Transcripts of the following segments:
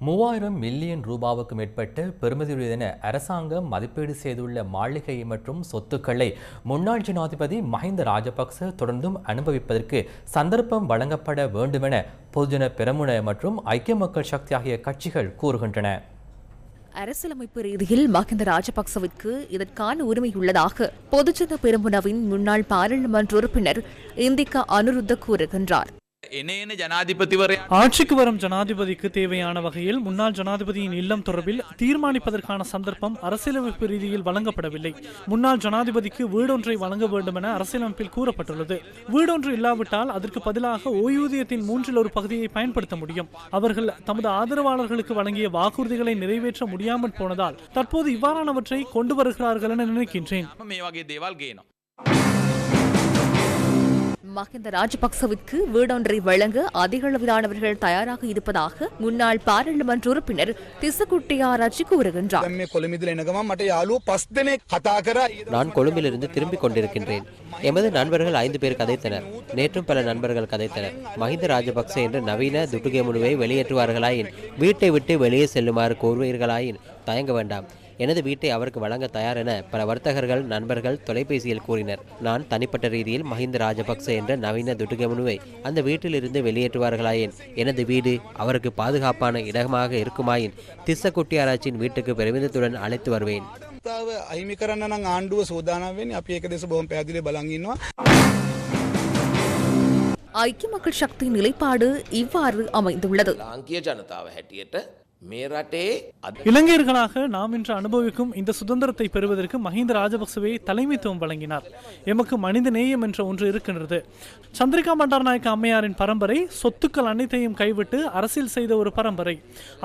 மூவாயிரம் மில்லியன் ரூபாவுக்கு மேற்பட்ட பெறுமதியுடையதென அரசாங்கம் மதிப்பீடு செய்துள்ள மாளிகை மற்றும் சொத்துக்களை முன்னாள் ஜனாதிபதி மஹிந்த ராஜபக்ச தொடர்ந்தும் அனுபவிப்பதற்கு சந்தர்ப்பம் வழங்கப்பட வேண்டுமென பொதுஜன பெருமுன மற்றும் ஐக்கிய மக்கள் சக்தி ஆகிய கட்சிகள் கூறுகின்றன. அரசியலமைப்பு ரீதியில் மஹிந்த ராஜபக்சவிற்கு இதற்கான உரிமை உள்ளதாக பொதுஜன பெருமுனவின் முன்னாள் பாராளுமன்ற உறுப்பினர் இந்திகா அனுருத்த கூறுகின்றார். ஆட்சிக்கு வரும் ஜனாதிபதிக்கு தேவையான வகையில் முன்னாள் ஜனாதிபதியின் இல்லம் தொடர்பில் தீர்மானிப்பதற்கான சந்தர்ப்பம் அரசியலமைப்பு ரீதியில் வழங்கப்படவில்லை. முன்னாள் ஜனாதிபதிக்கு வீடொன்றை வழங்க வேண்டும் என அரசியலமைப்பில் கூறப்பட்டுள்ளது. வீடொன்று இல்லாவிட்டால் அதற்கு பதிலாக ஓய்வூதியத்தின் மூன்றில் ஒரு பகுதியை பயன்படுத்த முடியும். அவர்கள் தமது ஆதரவாளர்களுக்கு வழங்கிய வாக்குறுதிகளை நிறைவேற்ற முடியாமல் போனதால் தற்போது இவ்வாறானவற்றை கொண்டு வருகிறார்கள் என நினைக்கின்றேன். மஹிந்த ராஜபக்சவிற்கு வீடொன்றை வழங்க அதிக அளவிலானவர்கள் தயாராக இருப்பதாக முன்னாள் பாராளுமன்ற உறுப்பினர் திசகுட்டி ஆராய்ச்சி கூறுகின்றார். நான் கொழும்பிலிருந்து திரும்பிக் கொண்டிருக்கின்றேன். எமது நண்பர்கள் ஐந்து பேர் கதைத்தனர். நேற்றும் பல நண்பர்கள் கதைத்தனர். மஹிந்த ராஜபக்ச என்று நவீன துட்டுகை முழுவை வெளியேற்றுவார்களாயின் வீட்டை விட்டு வெளியே செல்லுமாறு கூறுவீர்களாயின் தயங்க வேண்டாம். எனது வீட்டை அவருக்கு வழங்க தயார் என பல வர்த்தகர்கள் நண்பர்கள் தொலைபேசியில் கூறினர் நான் தனிப்பட்ட ரீதியில் மஹிந்த ராஜபக்சே என்ற நவீன துட்டுகேமுனுவை அந்த வீட்டிலிருந்து வெளியேற்றுவார்களாயின் எனது வீடு அவருக்கு பாதுகாப்பான இடமாக இருக்குமாயின் திஸ்ஸகுட்டி ஆராய்ச்சியின் வீட்டுக்கு பெருமிதத்துடன் அழைத்து வருவேன் තාව අහිමි කරන්න නම් ආණ්ඩුව සෝදානම් වෙන්නේ අපි ඒක දෙස බොහොම පැහැදිලි බලන් ඉන්නවා ஐக்கிய மக்கள் சக்தி நிலைப்பாடு இவ்வாறு அமைந்துள்ளது ලාංකීය ජනතාව இலங்கையர்களாக நாம் இன்று அனுபவிக்கும் இந்த சுதந்திரத்தை பெறுவதற்கு மஹிந்த ராஜபக்சவை தலைமைத்துவம் வழங்கினார். எமக்கு மனித நேயம் என்ற ஒன்று இருக்கின்றது. சந்திரிகா மண்டாரநாயக்க அம்மையாரின் பரம்பரை சொத்துக்கள் அனைத்தையும் கைவிட்டு அரசியல் செய்த ஒரு பரம்பரை.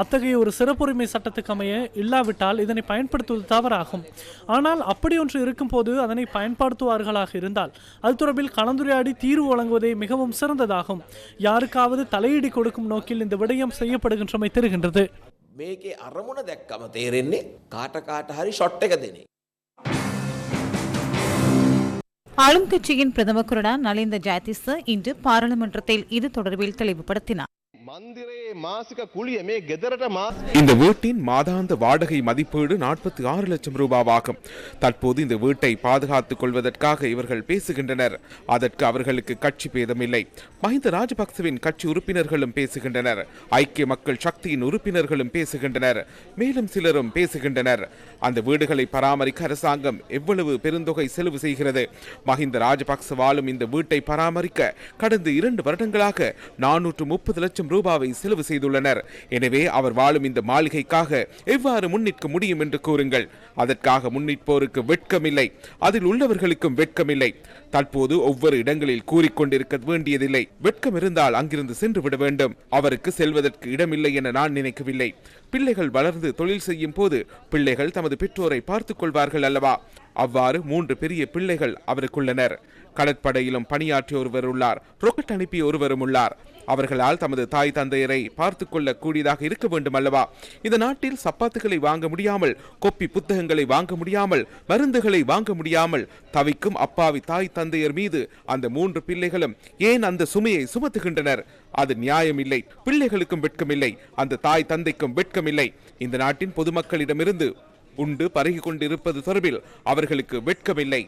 அத்தகைய ஒரு சிறப்புரிமை சட்டத்துக்கு அமைய இல்லாவிட்டால் இதனை பயன்படுத்துவது தவறாகும். ஆனால் அப்படி ஒன்று இருக்கும்போது அதனை பயன்படுத்துவார்களாக இருந்தால் அது தொடர்பில் கலந்துரையாடி தீர்வு வழங்குவதே மிகவும் சிறந்ததாகும். யாருக்காவது தலையீடு கொடுக்கும் நோக்கில் இந்த விடயம் செய்யப்படுகின்றமை தெரிகின்றது. මේකේ අරමුණ දැක්කම තේරෙන්නේ කාට කාට හරි ෂොට් එක දෙනේ. ஆளும் கட்சியின் பிரதம குரடா நலிந்த ஜாயதிச இன்று பாராளுமன்றத்தில் இது தொடர்பில் தெளிவுபடுத்தினார் இந்த வீட்டின் மாதாந்த வாடகை மதிப்பீடு நாற்பத்தி ஆறு லட்சம் ரூபாவாகும். தற்போது இந்த வீட்டை பாதுகாத்துக் கொள்வதற்காக இவர்கள் பேசுகின்றனர். அதற்கு அவர்களுக்கு கட்சி பேதமில்லை. மஹிந்த ராஜபக்சவின் கட்சி உறுப்பினர்களும் பேசுகின்றனர். ஐக்கிய மக்கள் சக்தியின் உறுப்பினர்களும் பேசுகின்றனர். மேலும் சிலரும் பேசுகின்றனர். அந்த வீடுகளை பராமரிக்க அரசாங்கம் எவ்வளவு பெருந்தொகை செலவு செய்கிறது? மஹிந்த ராஜபக்சவாலும் இந்த வீட்டை பராமரிக்க கடந்த இரண்டு வருடங்களாக நானூற்று முப்பது லட்சம் ரூபாவை செலவு செய்துள்ளனர். எனவே அவர் வாழும் இந்த மாளிகைக்காக எவ்வாறு முன்னிற்க முடியும் என்று கூறுங்கள். அதற்காக முன்னிற்போருக்கு வெட்கமில்லை. அதில் உள்ளவர்களுக்கும் வெட்கமில்லை. தற்போது ஒவ்வொரு இடங்களில் கூறிக்கொண்டிருக்க வேண்டியதில்லை. வெட்கம் இருந்தால் அங்கிருந்து சென்று விட வேண்டும். அவருக்கு செல்வதற்கு இடமில்லை என நான் நினைக்கவில்லை. பிள்ளைகள் வளர்ந்து தொழில் செய்யும் போது பிள்ளைகள் தமது பெற்றோரை பார்த்துக் கொள்வார்கள் அல்லவா? அவ்வாறு மூன்று பெரிய பிள்ளைகள் அவருக்குள்ளனர். கடற்படையிலும் பணியாற்றிய ஒருவர் உள்ளார். ரொக்கெட் அனுப்பிய ஒருவரும் உள்ளார். அவர்களால் தமது தாய் தந்தையரை பார்த்து கொள்ள கூடியதாக இருக்க வேண்டும் அல்லவா? இந்த நாட்டில் சப்பாத்துகளை வாங்க முடியாமல் கொப்பி புத்தகங்களை வாங்க முடியாமல் மருந்துகளை வாங்க முடியாமல் தவிக்கும் அப்பாவி தாய் தந்தையர் மீது அந்த மூன்று பிள்ளைகளும் ஏன் அந்த சுமையை சுமத்துகின்றனர்? அது நியாயமில்லை பிள்ளைகளுக்கும் வெட்கமில்லை அந்த தாய் தந்தைக்கும் வெட்கமில்லை. இந்த நாட்டின் பொதுமக்களிடமிருந்து உண்டு பருகிக் கொண்டிருப்பது தொடர்பில் அவர்களுக்கு வெட்கமில்லை.